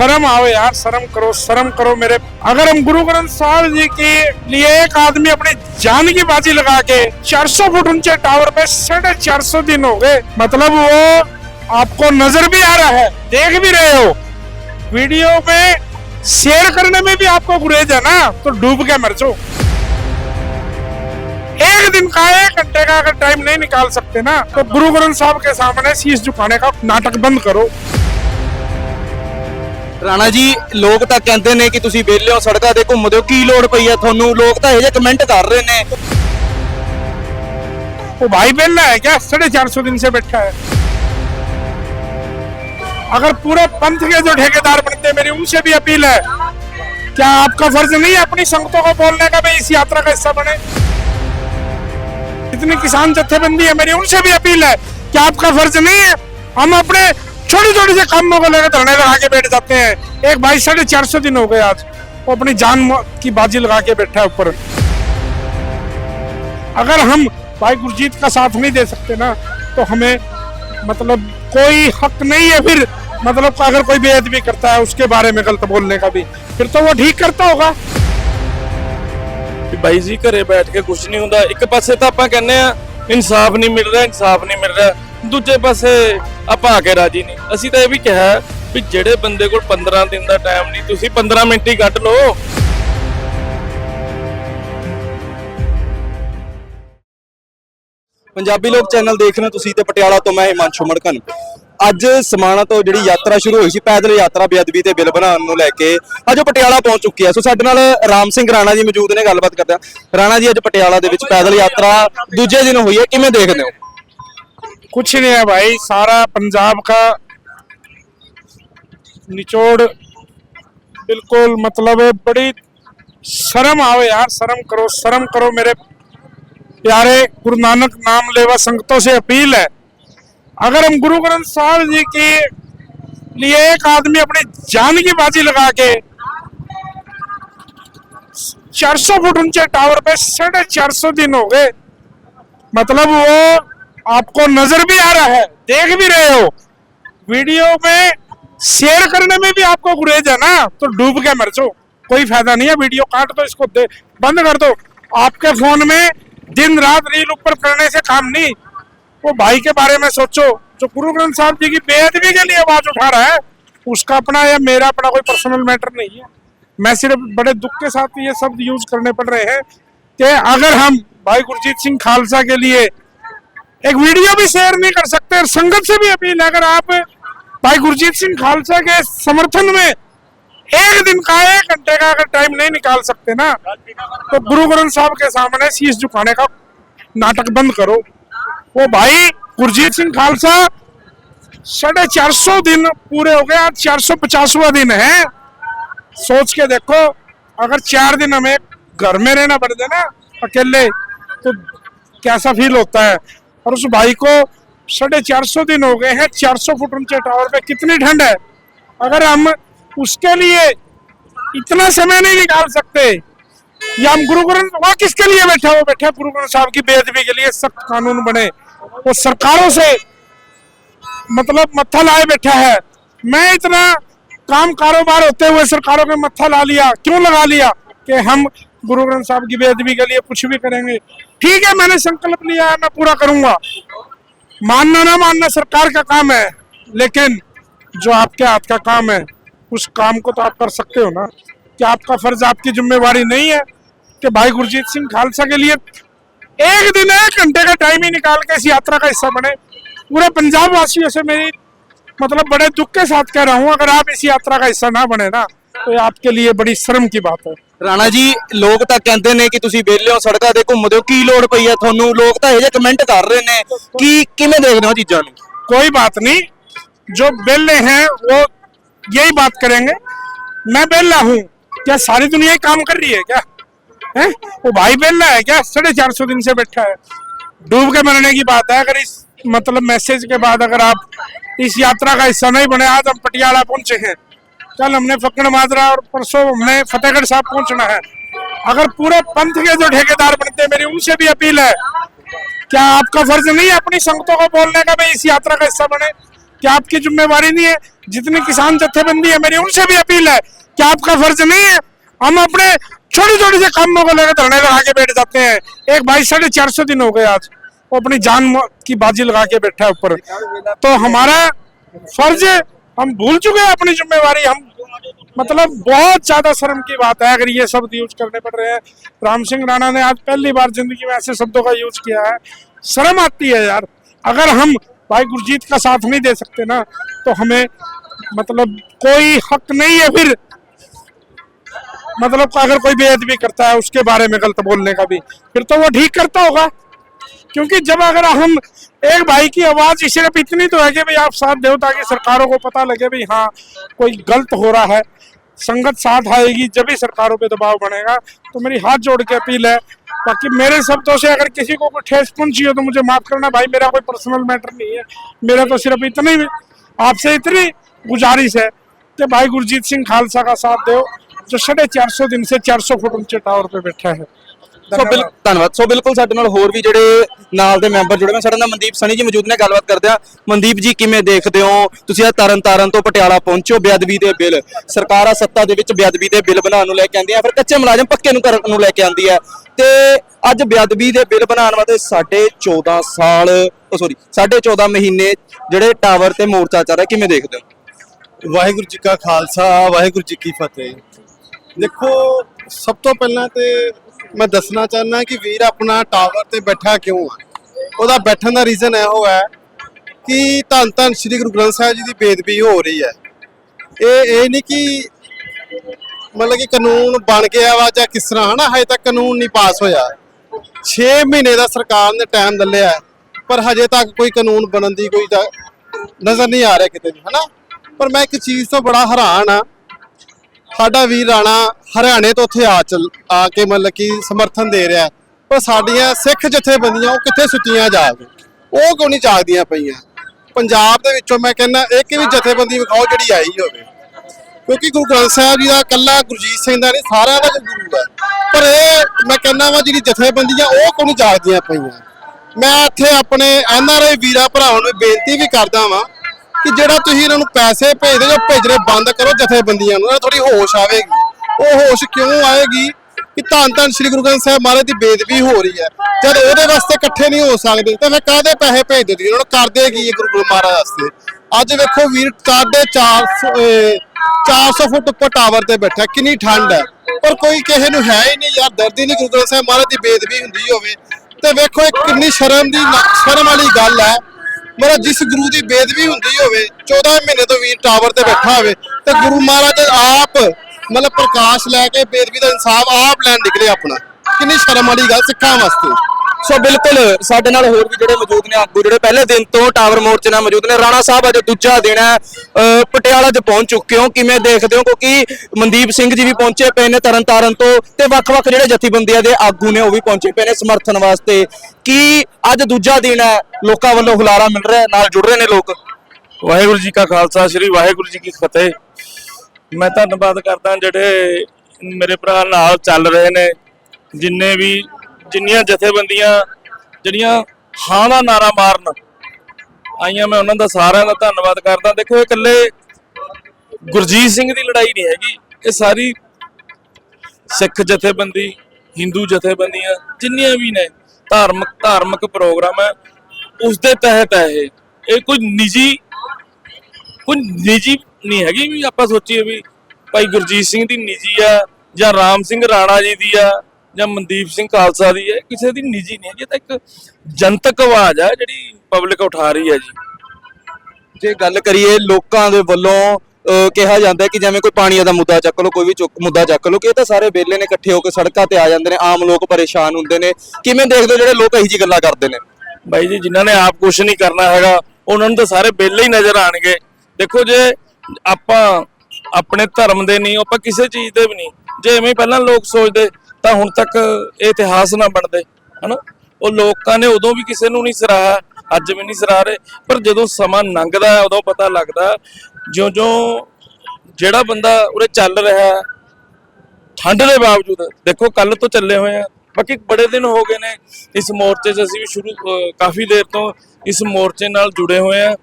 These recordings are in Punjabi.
शर्म आओ यार, शर्म करो शर्म करो मेरे। अगर हम गुरु ग्रंथ साहब जी के लिए एक आदमी अपनी जान की बाजी लगा के 400 फुट ऊँचे टावर पे साढ़े चार सौ दिन हो गए मतलब वो आपको नज़र भी आ रहा है, देख भी रहे हो। वीडियो में शेयर करने में भी आपको गुरेज है ना तो डूब के मर जाओ। एक दिन का एक घंटे का अगर टाइम नहीं निकाल सकते ना तो गुरु ग्रंथ साहब के सामने शीश झुकाने का नाटक बंद करो। ਰਾਣਾ ਜੀ ਲੋਕ ਤਾਂ ਕਹਿੰਦੇ ਨੇ ਕਿ ਤੁਸੀਂ ਵਿਹਲੇ ਹੋ ਸੜਕਾਂ ਤੇ ਘੁੰਮਦੇ ਹੋ ਕੀ ਲੋੜ ਪਈ ਹੈ ਤੁਹਾਨੂੰ ਲੋਕ ਤਾਂ ਇਹ ਜਿਹੇ ਕਮੈਂਟ ਕਰ ਰਹੇ ਨੇ वो भाई बेलना है क्या साढ़े चार सौ दिन से बैठा है अगर पूरे पंथ के जो ठेकेदार बनते हैं मेरी उनसे भी अपील है क्या आपका फर्ज नहीं है अपनी संगतों को बोलने का भाई इस यात्रा का हिस्सा बने इतनी किसान जत्थेबंदी है मेरी उनसे भी अपील है क्या आपका फर्ज नहीं है हम अपने छोटे छोटे से कामों को लेकर धरने लगा के बैठ जाते हैं एक भाई साढ़े चार सौ दिन हो गए आज वो अपनी जान मौ- की बाजी लगा के बैठा है ऊपर अगर हम भाई गुरजीत का साथ नहीं दे सकते ना तो हमें मतलब कोई हक नहीं है फिर मतलब अगर कोई बेअदबी करता है उसके बारे में गलत बोलने का भी फिर तो वो ठीक करता होगा ਵੀ ਬਾਈ ਜੀ ਘਰੇ ਬੈਠ ਕੇ ਕੁਝ ਨਹੀਂ ਹੁੰਦਾ ਇੱਕ ਪਾਸੇ ਤਾਂ ਆਪਾਂ ਕਹਿੰਦੇ ਆ ਇਨਸਾਫ ਨਹੀਂ ਮਿਲ ਰਿਹਾ ਇਨਸਾਫ ਨਹੀਂ ਮਿਲ ਰਿਹਾ ਦੂਜੇ ਪਾਸੇ ਆਪਾਂ ਆ ਕੇ ਰਾਜੀ ਨਹੀਂ। ਅਸੀਂ ਤਾਂ ਇਹ ਵੀ ਕਿਹਾ ਵੀ ਜਿਹੜੇ ਬੰਦੇ ਕੋਲ 15 ਦਿਨ ਦਾ ਟਾਈਮ ਨਹੀਂ, ਤੁਸੀਂ 15 ਮਿੰਟ ਹੀ ਕੱਢ ਲਓ। ਪੰਜਾਬੀ ਲੋਕ ਚੈਨਲ ਦੇਖ ਰਹੇ ਹੋ ਤੁਸੀਂ ਤੇ ਪਟਿਆਲਾ ਤੋਂ ਮੈਂ ਹਿਮਾਂਸ਼ੂ ਮੜਕਨ। ਅੱਜ ਸਮਾਣਾ ਤੋਂ ਜਿਹੜੀ ਯਾਤਰਾ ਸ਼ੁਰੂ ਹੋਈ ਸੀ, ਪੈਦਲ ਯਾਤਰਾ ਬੇਅਦਬੀ ਤੇ ਬਿੱਲ ਬਣਾਉਣ ਨੂੰ ਲੈ ਕੇ ਅੱਜ ਉਹ ਪਟਿਆਲਾ ਪਹੁੰਚ ਚੁੱਕੀ ਹੈ। ਸੋ ਸਾਡੇ ਨਾਲ ਰਾਮ ਸਿੰਘ ਰਾਣਾ ਜੀ ਮੌਜੂਦ ਨੇ, ਗੱਲਬਾਤ ਕਰਦੇ ਹਾਂ। ਰਾਣਾ ਜੀ, ਅੱਜ ਪਟਿਆਲਾ ਦੇ ਵਿੱਚ ਪੈਦਲ ਯਾਤਰਾ ਦੂਜੇ ਦਿਨ ਹੋਈ ਹੈ। ਕਿਵੇਂ ਦੇਖਦੇ ਹੋ? कुछ नहीं है भाई, सारा पंजाब का निचोड़। बिल्कुल मतलब बड़ी शर्म आओ यार, शर्म करो शर्म करो मेरे प्यारे गुरु नानक नाम लेवा संगतों से अपील है। अगर हम गुरु ग्रंथ साहब जी के लिए एक आदमी अपनी जान की बाजी लगा के 400 फुट ऊँचे टावर पे साढ़े चार सौ दिन हो गए मतलब वो आपको नज़र भी आ रहा है, देख भी रहे हो। वीडियो में शेयर करने में भी आपको गुरेज है ना तो डूब के मर जाओ। कोई फ़ायदा नहीं है, वीडियो काट दो, इसको दे, बंद कर दो। आपके फ़ोन में दिन रात रील ऊपर करने से काम नहीं। वो भाई के बारे में सोचो, जो गुरु ग्रंथ साहब जी की बेअदबी के लिए आवाज़ उठा रहा है, उसका अपना या मेरा अपना कोई पर्सनल मैटर नहीं है। मैं सिर्फ़ बड़े दुख के साथ ये शब्द यूज़ करने पड़ रहे हैं कि अगर हम भाई गुरजीत सिंह खालसा के लिए एक वीडियो भी शेयर नहीं कर सकते संगत से भी अपील है, अगर आप भाई गुरजीत सिंह खालसा के समर्थन में एक दिन का एक घंटे का अगर टाइम नहीं निकाल सकते ना तो गुरु ग्रंथ साहब के सामने शीश झुकाने का नाटक बंद करो। वो भाई गुरजीत सिंह खालसा साढ़े चार सौ दिन पूरे हो गए, आज चार सौ पचासवा दिन है। सोच के देखो, अगर चार दिन हमें घर में रहना पड़ जाए ना, अकेले तो कैसा फील होता है? और उस भाई को साढ़े चार सौ दिन हो गए हैं, चार सौ फुट ऊँचे टावर पे। कितनी ठंड है? अगर हम उसके लिए इतना समय नहीं निकाल सकते, या हम गुरु ग्रंथ वो किसके लिए बैठा वो बैठा गुरु ग्रंथ साहब की बेअदबी के लिए, सख्त कानून बने। वो सरकारों से मतलब मत्था लाए बैठा है। मैं इतना काम कारोबार होते हुए सरकारों के मत्था ला लिया। क्यों लगा लिया? कि हम गुरु ग्रंथ साहब की बेअदबी के लिए कुछ भी करेंगे। ठीक है, मैंने संकल्प लिया है, मैं पूरा करूँगा। मानना ना मानना सरकार का काम है, लेकिन जो आपके हाथ का काम है, उस काम को तो आप कर सकते हो ना। क्या आपका फ़र्ज़, आपकी जिम्मेवारी नहीं है कि भाई गुरजीत सिंह खालसा के लिए एक दिन एक घंटे का टाइम ही निकाल के इस यात्रा का हिस्सा बने? पूरे पंजाब वासियों से मेरी मतलब बड़े दुख के साथ कह रहा हूँ, अगर आप इस यात्रा का हिस्सा ना बने ना तो ये आपके लिए बड़ी शर्म की बात है ਰਾਣਾ ਜੀ ਲੋਕ ਤਾਂ ਕਹਿੰਦੇ ਨੇ ਕਿ ਤੁਸੀਂ ਵਿਹਲੇ ਹੋ ਸੜਕਾਂ ਤੇ ਘੁੰਮਦੇ ਹੋ ਕੀ ਲੋੜ ਪਈ ਹੈ ਤੁਹਾਨੂੰ ਲੋਕ ਤਾਂ ਇਹ ਜਿਹੇ ਕਮੈਂਟ ਕਰ ਰਹੇ ਨੇ ਕੀ ਕਿਵੇਂ ਦੇਖਦੇ ਹੋ ਚੀਜ਼ਾਂ ਨੂੰ कोई बात नहीं जो बेले हैं वो यही बात करेंगे मैं बेला हूँ क्या सारी दुनिया ही काम कर रही है क्या है वो भाई बेला है क्या साढ़े चार सौ दिन से बैठा है डूब के मरने की बात है अगर इस मतलब मैसेज के बाद अगर आप इस यात्रा का हिस्सा नहीं बने आज हम पटियाला पहुंचे हैं कल हमने फक्कड़ माजरा और परसों हमने फतेहगढ़ साहब पहुँचना है। अगर पूरे पंथ के जो ठेकेदार बनते हैं, मेरी उनसे भी अपील है, क्या आपका फ़र्ज़ नहीं है अपनी संगतों को बोलने का भाई इस यात्रा का हिस्सा बने? क्या आपकी जिम्मेवारी नहीं है? जितनी किसान जत्थेबंदी है, मेरी उनसे भी अपील है, क्या आपका फ़र्ज़ नहीं है? हम अपने छोटे छोटे से कामों को लेकर धरने लगा के बैठ जाते हैं। एक भाई साढ़े चार सौ दिन हो गए आज, वो अपनी जान की बाजी लगा के बैठा है ऊपर। तो हमारा फ़र्ज़ हम भूल चुके हैं अपनी जिम्मेवारी, हम मतलब बहुत ज़्यादा शर्म की बात है, अगर ये शब्द यूज़ करने पड़ रहे हैं। राम सिंह राणा ने आज पहली बार ज़िंदगी में ऐसे शब्दों का यूज़ किया है। शर्म आती है यार। अगर हम भाई गुरजीत का साथ नहीं दे सकते ना तो हमें मतलब कोई हक नहीं है फिर। मतलब अगर कोई बेअदबी करता है, उसके बारे में गलत बोलने का भी, फिर तो वो ठीक करता होगा। क्योंकि जब अगर हम एक भाई की आवाज़ सिर्फ़ इतनी तो है कि भाई आप साथ दो ताकि सरकारों को पता लगे भाई हाँ कोई गलत हो रहा है। संगत साथ आएगी, जब ही सरकारों पे दबाव बनेगा। तो मेरी हाथ जोड़ के अपील है, बाकी मेरे शब्दों से अगर किसी को कोई ठेस पहुँची हो तो मुझे माफ़ करना। भाई, मेरा कोई पर्सनल मैटर नहीं है। मेरा तो सिर्फ़ इतनी आपसे इतनी गुजारिश है कि भाई गुरजीत सिंह खालसा का साथ दो जो साढ़े चार सौ दिन से चार सौ फुट ऊँचे टावर पे बैठा है। ਸੋ ਬਿਲ ਧੰਨਵਾਦ। ਸੋ ਬਿਲਕੁਲ ਸਾਡੇ ਨਾਲ ਹੋਰ ਵੀ ਜਿਹੜੇ ਨਾਲ ਦੇ ਮੈਂਬਰ ਜੁੜੇ ਨੇ ਸਾਡੇ ਨਾਲ ਮਨਦੀਪ ਸਣੀ ਜੀ ਮੌਜੂਦ ਨੇ ਗੱਲਬਾਤ ਕਰਦੇ ਆ। ਮਨਦੀਪ ਜੀ ਕਿਵੇਂ ਦੇਖਦੇ ਹੋ? ਤੁਸੀਂ ਆ ਤਰਨ ਤਾਰਨ ਤੋਂ ਪਟਿਆਲਾ ਪਹੁੰਚੋ ਬੇਅਦਬੀ ਦੇ ਬਿੱਲ। ਸਰਕਾਰਾਂ ਸੱਤਾ ਦੇ ਵਿੱਚ ਬੇਅਦਬੀ ਦੇ ਬਿੱਲ ਬਣਾਉਣ ਨੂੰ ਲੈ ਕੇ ਆਉਂਦੀਆਂ ਫਿਰ ਕੱਚੇ ਮੁਲਾਜ਼ਮ ਪੱਕੇ ਨੂੰ ਕਰਨ ਨੂੰ ਲੈ ਕੇ ਆਉਂਦੀ ਹੈ ਤੇ ਅੱਜ ਬੇਅਦਬੀ ਦੇ ਬਿੱਲ ਬਣਾਉਣ ਵਾਸਤੇ ਸਾਢੇ 14 ਸਾਲ ਸੌਰੀ ਸਾਢੇ 14 ਮਹੀਨੇ ਜਿਹੜੇ ਟਾਵਰ ਤੇ ਮੋਰਚਾ ਚੱਲ ਰਿਹਾ ਕਿਵੇਂ ਦੇਖਦੇ ਹੋ? ਵਾਹਿਗੁਰੂ ਜੀ ਕਾ ਖਾਲਸਾ ਵਾਹਿਗੁਰੂ ਜੀ ਕੀ ਫਤਿਹ। ਦੇਖੋ ਸਭ ਤੋਂ ਪਹਿਲਾਂ ਤੇ ਮੈਂ ਦੱਸਣਾ ਚਾਹੁੰਦਾ ਕਿ ਵੀਰ ਆਪਣਾ ਟਾਵਰ ਤੇ ਬੈਠਾ ਕਿਉਂ ਆ? ਉਹਦਾ ਬੈਠਣ ਦਾ ਰੀਜ਼ਨ ਇਹੋ ਹੈ ਕਿ ਧੰਨ ਧੰਨ ਸ੍ਰੀ ਗੁਰੂ ਗ੍ਰੰਥ ਸਾਹਿਬ ਜੀ ਦੀ ਬੇਦਬੀ ਹੋ ਰਹੀ ਹੈ। ਇਹ ਇਹ ਨਹੀਂ ਕਿ ਮਤਲਬ ਕਿ ਕਾਨੂੰਨ ਬਣ ਗਿਆ ਵਾ ਜਾਂ ਕਿਸ ਤਰ੍ਹਾਂ ਹਨਾ? ਹਜੇ ਤੱਕ ਕਾਨੂੰਨ ਨਹੀਂ ਪਾਸ ਹੋਇਆ। 6 ਮਹੀਨੇ ਦਾ ਸਰਕਾਰ ਨੇ ਟਾਈਮ ਦੱਲਿਆ ਹੈ, ਪਰ ਹਜੇ ਤੱਕ ਕੋਈ ਕਾਨੂੰਨ ਬਣਨ ਦੀ ਕੋਈ ਤਾਂ ਨਜ਼ਰ ਨਹੀਂ ਆ ਰਿਹਾ ਕਿਤੇ ਵੀ ਹਨਾ? ਪਰ ਮੈਂ ਇੱਕ ਚੀਜ਼ ਤੋਂ ਬੜਾ ਹੈਰਾਨ ਆ ਸਾਡਾ ਵੀਰ ਰਾਣਾ ਹਰਿਆਣੇ ਤੋਂ ਉੱਥੇ ਆ ਚਲ ਆ ਕੇ ਮਤਲਬ ਕਿ ਸਮਰਥਨ ਦੇ ਰਿਹਾ ਪਰ ਸਾਡੀਆਂ ਸਿੱਖ ਜਥੇਬੰਦੀਆਂ ਉਹ ਕਿੱਥੇ ਸੁੱਤੀਆਂ ਜਾਗ ਉਹ ਕਿਉਂ ਨਹੀਂ ਜਾਗਦੀਆਂ ਪਈਆਂ? ਪੰਜਾਬ ਦੇ ਵਿੱਚੋਂ ਮੈਂ ਕਹਿੰਦਾ, ਇੱਕ ਵੀ ਜਥੇਬੰਦੀ ਵਿਖਾਓ ਜਿਹੜੀ ਆਈ ਹੋਵੇ। ਕਿਉਂਕਿ ਗੁਰੂ ਗ੍ਰੰਥ ਸਾਹਿਬ ਜੀ ਦਾ ਕੱਲਾ ਗੁਰਜੀਤ ਸਿੰਘ ਦਾ ਨਹੀਂ, ਸਾਰਿਆਂ ਦਾ ਗੁਰੂ ਹੈ। ਪਰ ਇਹ ਮੈਂ ਕਹਿੰਦਾ ਵਾ, ਜਿਹੜੀ ਜਥੇਬੰਦੀਆਂ ਉਹ ਕਿਉਂ ਨਹੀਂ ਜਾਗਦੀਆਂ ਪਈਆਂ? ਮੈਂ ਇੱਥੇ ਆਪਣੇ ਐਨਆਰਆਈ ਵੀਰਾਂ ਭਰਾਵਾਂ ਨੂੰ ਬੇਨਤੀ ਵੀ ਕਰਦਾ ਵਾਂ ਕਿ ਜਿਹੜਾ ਤੁਸੀਂ ਇਹਨਾਂ ਨੂੰ ਪੈਸੇ ਭੇਜਦੇ ਜੋ ਭੇਜਣੇ ਬੰਦ ਕਰੋ ਜਥੇਬੰਦੀਆਂ ਨੂੰ ਥੋੜੀ ਹੋਸ਼ ਆਵੇਗੀ। ਉਹ ਹੋਸ਼ ਕਿਉਂ ਆਏਗੀ ਕਿ ਧੰਨ ਧੰਨ ਸ੍ਰੀ ਗੁਰੂ ਗ੍ਰੰਥ ਸਾਹਿਬ ਮਹਾਰਾਜ ਦੀ ਬੇਦਬੀ ਹੋ ਰਹੀ ਹੈ। ਜਦ ਉਹਦੇ ਵਾਸਤੇ ਇਕੱਠੇ ਨਹੀਂ ਹੋ ਸਕਦੇ, ਤਾਂ ਫਿਰ ਕਾਹਦੇ ਪੈਸੇ ਭੇਜਦੇ ਤੁਸੀਂ? ਉਹਨਾਂ ਨੂੰ ਕਰਦੇ ਕੀ ਗੁਰੂ ਗੁਰੂ ਮਹਾਰਾਜ ਵਾਸਤੇ। ਅੱਜ ਵੇਖੋ ਵੀਰ ਸਾਢੇ 400 400 ਫੁੱਟ ਉੱਪਰ ਟਾਵਰ ਤੇ ਬੈਠਾ, ਕਿੰਨੀ ਠੰਡ ਹੈ। ਪਰ ਕੋਈ ਕਿਸੇ ਨੂੰ ਹੈ ਹੀ ਨਹੀਂ ਯਾਰ, ਦਰਦੀ ਨਹੀਂ ਗੁਰੂ ਗ੍ਰੰਥ ਸਾਹਿਬ ਮਹਾਰਾਜ ਦੀ ਬੇਦਬੀ ਹੁੰਦੀ ਹੋਵੇ। ਤੇ ਵੇਖੋ ਇਹ ਕਿੰਨੀ ਸ਼ਰਮ ਦੀ ਨਾ- ਸ਼ਰਮ ਵਾਲੀ ਗੱਲ ਹੈ। ਮਤਲਬ ਜਿਸ ਗੁਰੂ ਦੀ ਬੇਦਬੀ ਹੁੰਦੀ ਹੋਵੇ 14 ਮਹੀਨੇ ਤੋਂ ਵੀਰ ਟਾਵਰ ਤੇ ਬੈਠਾ ਹੋਵੇ, ਤੇ ਗੁਰੂ ਮਹਾਰਾਜ ਆਪ ਮਤਲਬ ਪ੍ਰਕਾਸ਼ ਲੈ ਕੇ ਬੇਦਬੀ ਦਾ ਇਨਸਾਫ ਆਪ ਲੈਣ ਨਿਕਲੇ ਆਪਣਾ। ਕਿੰਨੀ ਸ਼ਰਮ ਵਾਲੀ ਗੱਲ ਸਿੱਖਾਂ ਵਾਸਤੇ। ਸੋ ਬਿਲਕੁਲ ਸਾਡੇ ਨਾਲ ਹੋਰ ਵੀ ਜਿਹੜੇ ਮੌਜੂਦ ਨੇ ਆਗੂ ਜਿਹੜੇ ਪਹਿਲੇ ਦਿਨ ਤੋਂ ਟਾਵਰ ਮੋਰਚੇ ਨਾਲ ਮੌਜੂਦ ਨੇ ਰਾਣਾ ਸਾਹਿਬ ਅੱਜ ਦੂਜਾ ਦਿਨ ਹੈ ਅਹ ਪਟਿਆਲਾ 'ਚ ਪਹੁੰਚ ਚੁੱਕੇ ਹੋ ਕਿਵੇਂ ਦੇਖਦੇ ਹੋ? ਕਿਉਂਕਿ ਮਨਦੀਪ ਸਿੰਘ ਜੀ ਵੀ ਪਹੁੰਚੇ ਪਏ ਨੇ ਤਰਨ ਤੋਂ ਤੇ ਵੱਖ-ਵੱਖ ਜਿਹੜੇ ਜਥੇਬੰਦੀਆਂ ਦੇ ਆਗੂ ਨੇ ਉਹ ਵੀ ਪਹੁੰਚੇ ਪਏ ਨੇ ਸਮਰਥਨ ਵਾਸਤੇ। ਕੀ ਅੱਜ ਦੂਜਾ ਦਿਨ ਹੈ? ਲੋਕਾਂ ਵੱਲੋਂ ਹੁਲਾਰਾ ਮਿਲ ਰਿਹਾ ਹੈ, ਨਾਲ ਜੁੜ ਰਹੇ ਨੇ ਲੋਕ? ਵਾਹਿਗੁਰੂ ਜੀ ਕਾ ਖਾਲਸਾ ਸ੍ਰੀ ਵਾਹਿਗੁਰੂ ਜੀ ਕੀ ਫਤਿਹ। ਮੈਂ ਧੰਨਵਾਦ ਕਰਦਾ ਜਿਹੜੇ ਮੇਰੇ ਭਰਾ ਨਾਲ ਚੱਲ ਰਹੇ ਨੇ ਜਿੰਨੇ ਵੀ ਜਿੰਨੀਆਂ ਜਥੇਬੰਦੀਆਂ, ਜਿਹੜੀਆਂ ਹਾਂ ਦਾ ਨਾਰਾ ਮਾਰਨ ਆਈਆਂ, ਮੈਂ ਉਹਨਾਂ ਦਾ ਸਾਰਿਆਂ ਦਾ ਧੰਨਵਾਦ ਕਰਦਾ। ਦੇਖੋ, ਇਹ ਇਕੱਲੇ ਗੁਰਜੀਤ ਸਿੰਘ ਦੀ ਲੜਾਈ ਨਹੀਂ ਹੈਗੀ। ਇਹ ਸਾਰੀ ਸਿੱਖ ਜਥੇਬੰਦੀ, ਹਿੰਦੂ ਜਥੇਬੰਦੀਆਂ, ਜਿੰਨੀਆਂ ਵੀ ਨੇ, ਧਾਰਮਿਕ ਧਾਰਮਿਕ ਪ੍ਰੋਗਰਾਮ ਹੈ ਉਸ ਦੇ ਤਹਿਤ ਹੈ ਇਹ। ਇਹ ਕੋਈ ਨਿੱਜੀ ਕੋਈ ਨਿੱਜੀ ਨਹੀਂ ਹੈਗੀ ਵੀ ਆਪਾਂ ਸੋਚੀਏ ਵੀ ਭਾਈ ਗੁਰਜੀਤ ਸਿੰਘ ਦੀ ਨਿੱਜੀ ਆ ਜਾਂ ਰਾਮ ਸਿੰਘ ਰਾਣਾ ਜੀ ਦੀ ਆ। ਜਾਂ ਮਨਦੀਪ ਸਿੰਘ ਖਾਲਸਾ ਦੀ ਹੈ ਕਿਸੇ ਦੀ ਨਿੱਜੀ ਨਹੀਂ ਹੈਗੀ ਇਹ ਤਾਂ ਇੱਕ ਜਨਤਕ ਆਵਾਜ਼ ਆ ਜਿਹੜੀ ਪਬਲਿਕ ਉਠਾ ਰਹੀ ਹੈ ਜੀ। ਜੇ ਗੱਲ ਕਰੀਏ ਲੋਕਾਂ ਦੇ ਵੱਲੋਂ ਕਿਹਾ ਜਾਂਦਾ ਹੈ ਕਿ ਜਿਵੇਂ ਕੋਈ ਪਾਣੀ ਦਾ ਮੁੱਦਾ ਚੱਕ ਲਓ ਕੋਈ ਵੀ ਚੁੱਕ ਮੁੱਦਾ ਚੱਕ ਲਓ ਕਿ ਇਹ ਤਾਂ ਸਾਰੇ ਬੇਲੇ ਨੇ ਇਕੱਠੇ ਹੋ ਕੇ ਸੜਕਾਂ ਤੇ ਆ ਜਾਂਦੇ ਨੇ ਆਮ ਲੋਕ ਪਰੇਸ਼ਾਨ ਹੁੰਦੇ ਨੇ। ਕਿਵੇਂ ਦੇਖਦੇ ਹੋ ਜਿਹੜੇ ਲੋਕ ਇਹੀ ਜੀ ਗੱਲਾਂ ਕਰਦੇ ਨੇ? ਬਾਈ ਜੀ ਜਿਨ੍ਹਾਂ ਨੇ ਆਪ ਕੁਝ ਨਹੀਂ ਕਰਨਾ ਹੈਗਾ ਉਹਨਾਂ ਨੂੰ ਤਾਂ ਸਾਰੇ ਬੇਲੇ ਹੀ ਨਜ਼ਰ ਆਣਗੇ ਦੇਖੋ ਜੇ ਆਪਾਂ ਆਪਣੇ ਧਰਮ ਦੇ ਨਹੀਂ ਆਪਾਂ ਕਿਸੇ ਚੀਜ਼ ਦੇ ਵੀ ਨਹੀਂ। ਜੇ ਐਵੇਂ ਹੀ ਪਹਿਲਾਂ ਲੋਕ ਸੋਚਦੇ ਤਾਂ ਹੁਣ ਤੱਕ ਇਹ ਇਤਿਹਾਸ ਨਾ ਬਣਦੇ, ਹਨਾ? ਉਹ ਲੋਕਾਂ ਨੇ ਉਦੋਂ ਵੀ ਕਿਸੇ ਨੂੰ ਨਹੀਂ ਸਰਾਹਾ, ਅੱਜ ਵੀ ਨਹੀਂ ਸਰਾਹ ਰਹੇ, ਪਰ ਜਦੋਂ ਸਮਾਂ ਲੰਘਦਾ ਹੈ, ਉਦੋਂ ਪਤਾ ਲੱਗਦਾ, ਜਿਉਂ-ਜਿਉਂ ਜਿਹੜਾ ਬੰਦਾ ਉਰੇ ਚੱਲ ਰਿਹਾ ਹੈ ਠੰਡ ਦੇ ਬਾਵਜੂਦ, ਦੇਖੋ ਕੱਲ ਤੋਂ ਚੱਲੇ ਹੋਏ ਆ, ਬਾਕੀ ਬੜੇ ਦਿਨ ਹੋ ਗਏ ਨੇ, ਇਸ ਮੋਰਚੇ 'ਚ ਅਸੀਂ ਵੀ ਸ਼ੁਰੂ ਕਾਫੀ ਦੇਰ ਤੋਂ ਇਸ ਮੋਰਚੇ ਨਾਲ ਜੁੜੇ ਹੋਏ ਆ,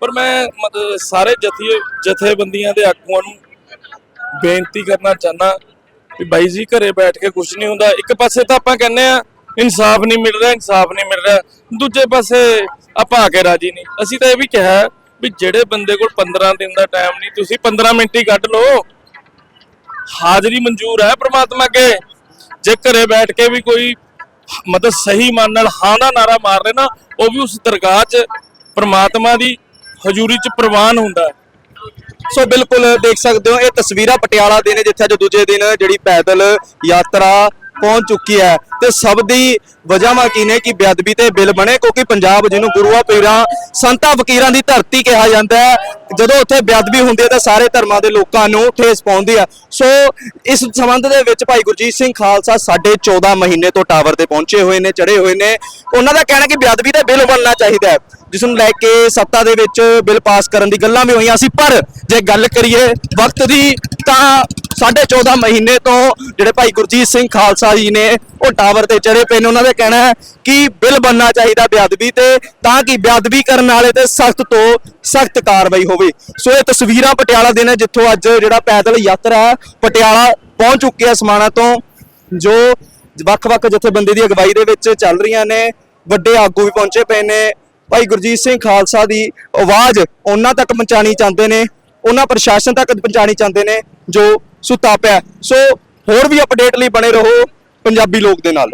ਪਰ ਮੈਂ ਮਤਲਬ ਸਾਰੇ ਜਥੇ, ਜਥੇਬੰਦੀਆਂ ਦੇ ਆਗੂਆਂ ਨੂੰ ਬੇਨਤੀ ਕਰਨਾ ਚਾਹਨਾ ਵੀ ਬਾਈ ਜੀ ਘਰੇ ਬੈਠ ਕੇ ਕੁਝ ਨਹੀਂ ਹੁੰਦਾ। ਇੱਕ ਪਾਸੇ ਤਾਂ ਆਪਾਂ ਕਹਿੰਦੇ ਆ, ਇਨਸਾਫ ਨਹੀਂ ਮਿਲ ਰਿਹਾ, ਇਨਸਾਫ ਨਹੀਂ ਮਿਲ ਰਿਹਾ। ਦੂਜੇ ਪਾਸੇ ਆਪਾਂ ਆ ਕੇ ਰਾਜੀ ਨਹੀਂ। ਅਸੀਂ ਤਾਂ ਇਹ ਵੀ ਕਿਹਾ ਵੀ ਜਿਹੜੇ ਬੰਦੇ ਕੋਲ 15 ਦਿਨ ਦਾ ਟਾਈਮ ਨਹੀਂ, ਤੁਸੀਂ 15 ਮਿੰਟ ਹੀ ਕੱਢ ਲਓ। ਹਾਜ਼ਰੀ ਮਨਜ਼ੂਰ ਹੈ ਪ੍ਰਮਾਤਮਾ ਅੱਗੇ। ਜੇ ਘਰੇ ਬੈਠ ਕੇ ਵੀ ਕੋਈ ਮਤਲਬ ਸਹੀ ਮਨ ਨਾਲ ਹਾਂ ਦਾ ਨਾਰਾ ਮਾਰ ਰਹੇ ਨਾ, ਉਹ ਵੀ ਉਸ ਦਰਗਾਹ 'ਚ ਪ੍ਰਮਾਤਮਾ ਦੀ ਹਜ਼ੂਰੀ 'ਚ ਪ੍ਰਵਾਨ ਹੁੰਦਾ ਸੋ ਬਿਲਕੁਲ ਦੇਖ ਸਕਦੇ ਹੋ, ਇਹ ਤਸਵੀਰਾਂ ਪਟਿਆਲਾ ਦੇ ਨੇ, ਜਿੱਥੇ ਅੱਜ ਦੂਜੇ ਦਿਨ ਜਿਹੜੀ ਪੈਦਲ ਯਾਤਰਾ ਪਹੁੰਚ ਚੁੱਕੀ ਹੈ। ਤੇ ਸਭ ਦੀ ਵਜ੍ਹਾਵਾਂ ਕੀ ਨੇ ਕਿ ਬੇਅਦਬੀ ਤੇ ਬਿੱਲ ਬਣੇ, ਕਿਉਂਕਿ ਪੰਜਾਬ ਜਿਹਨੂੰ ਗੁਰੂਆਂ ਪੀਰਾਂ, ਸੰਤਾਂ ਫਕੀਰਾਂ ਦੀ ਧਰਤੀ ਕਿਹਾ ਜਾਂਦਾ ਹੈ, ਜਦੋਂ ਉੱਥੇ ਬੇਅਦਬੀ ਹੁੰਦੀ ਹੈ ਤਾਂ ਸਾਰੇ ਧਰਮਾਂ ਦੇ ਲੋਕਾਂ ਨੂੰ ਠੇਸ ਪਹੁੰਚਦੀ ਹੈ। ਸੋ ਇਸ ਸੰਬੰਧ ਦੇ ਵਿੱਚ ਭਾਈ ਗੁਰਜੀਤ ਸਿੰਘ ਖਾਲਸਾ ਸਾਡੇ 14 ਮਹੀਨੇ ਤੋਂ ਟਾਵਰ ਤੇ ਪਹੁੰਚੇ ਹੋਏ ਨੇ ਚੜੇ ਹੋਏ ਨੇ। ਉਹਨਾਂ ਦਾ ਕਹਿਣਾ ਕਿ ਬੇਅਦਬੀ ਤੇ ਬਿੱਲ ਬਣਨਾ ਚਾਹੀਦਾ ਹੈ। ਜਿਸ ਨੂੰ ਲੈ ਕੇ ਸੱਤਾ ਦੇ ਵਿੱਚ ਬਿੱਲ ਪਾਸ ਕਰਨ ਦੀ ਗੱਲਾਂ ਵੀ ਹੋਈਆਂ ਸੀ ਪਰ ਜੇ ਗੱਲ ਕਰੀਏ ਵਕਤ ਦੀ ਤਾਂ ਸਾਢੇ 14 ਮਹੀਨੇ ਤੋਂ ਜਿਹੜੇ ਭਾਈ ਗੁਰਜੀਤ ਸਿੰਘ ਖਾਲਸਾ ਜੀ ਨੇ ਉਹ ਟਾਵਰ ਤੇ ਚੜੇ ਪਏ ਨੇ ਉਹਨਾਂ ਦਾ ਕਹਿਣਾ ਹੈ ਕਿ ਬਿੱਲ ਬਣਨਾ ਚਾਹੀਦਾ ਬੇਅਦਬੀ ਤੇ ਤਾਂ ਕਿ ਬੇਅਦਬੀ ਕਰਨ ਵਾਲੇ ਤੇ ਸਖਤ ਤੋਂ ਸਖਤ ਕਾਰਵਾਈ ਹੋਵੇ। ਸੋ ਇਹ ਤਸਵੀਰਾਂ ਪਟਿਆਲਾ ਦੇ ਨੇ ਜਿੱਥੋਂ ਅੱਜ ਜਿਹੜਾ ਪੈਦਲ ਯਾਤਰਾ ਹੈ, ਪਟਿਆਲਾ ਪਹੁੰਚ ਚੁੱਕੀ ਹੈ ਸਮਾਣਾ ਤੋਂ ਜੋ ਵੱਖ-ਵੱਖ ਜਥੇਬੰਦੀ ਦੀ ਅਗਵਾਈ ਦੇ ਵਿੱਚ ਚੱਲ ਰਹੀਆਂ ਨੇ ਵੱਡੇ ਆਗੂ ਵੀ ਪਹੁੰਚੇ ਪਏ ਨੇ ਭਾਈ ਗੁਰਜੀਤ ਸਿੰਘ ਖਾਲਸਾ ਦੀ ਆਵਾਜ਼ ਉਹਨਾਂ ਤੱਕ ਪਹੁੰਚਾਣੀ ਚਾਹੁੰਦੇ ਨੇ, ਉਹਨਾਂ ਪ੍ਰਸ਼ਾਸਨ ਤੱਕ ਪਹੁੰਚਾਣੀ ਚਾਹੁੰਦੇ ਨੇ ਜੋ ਸੁੱਤਾ ਪਿਆ ਸੋ ਹੋਰ ਵੀ ਅਪਡੇਟ ਲਈ ਬਣੇ ਰਹੋ ਪੰਜਾਬੀ ਲੋਕ ਦੇ ਨਾਲ।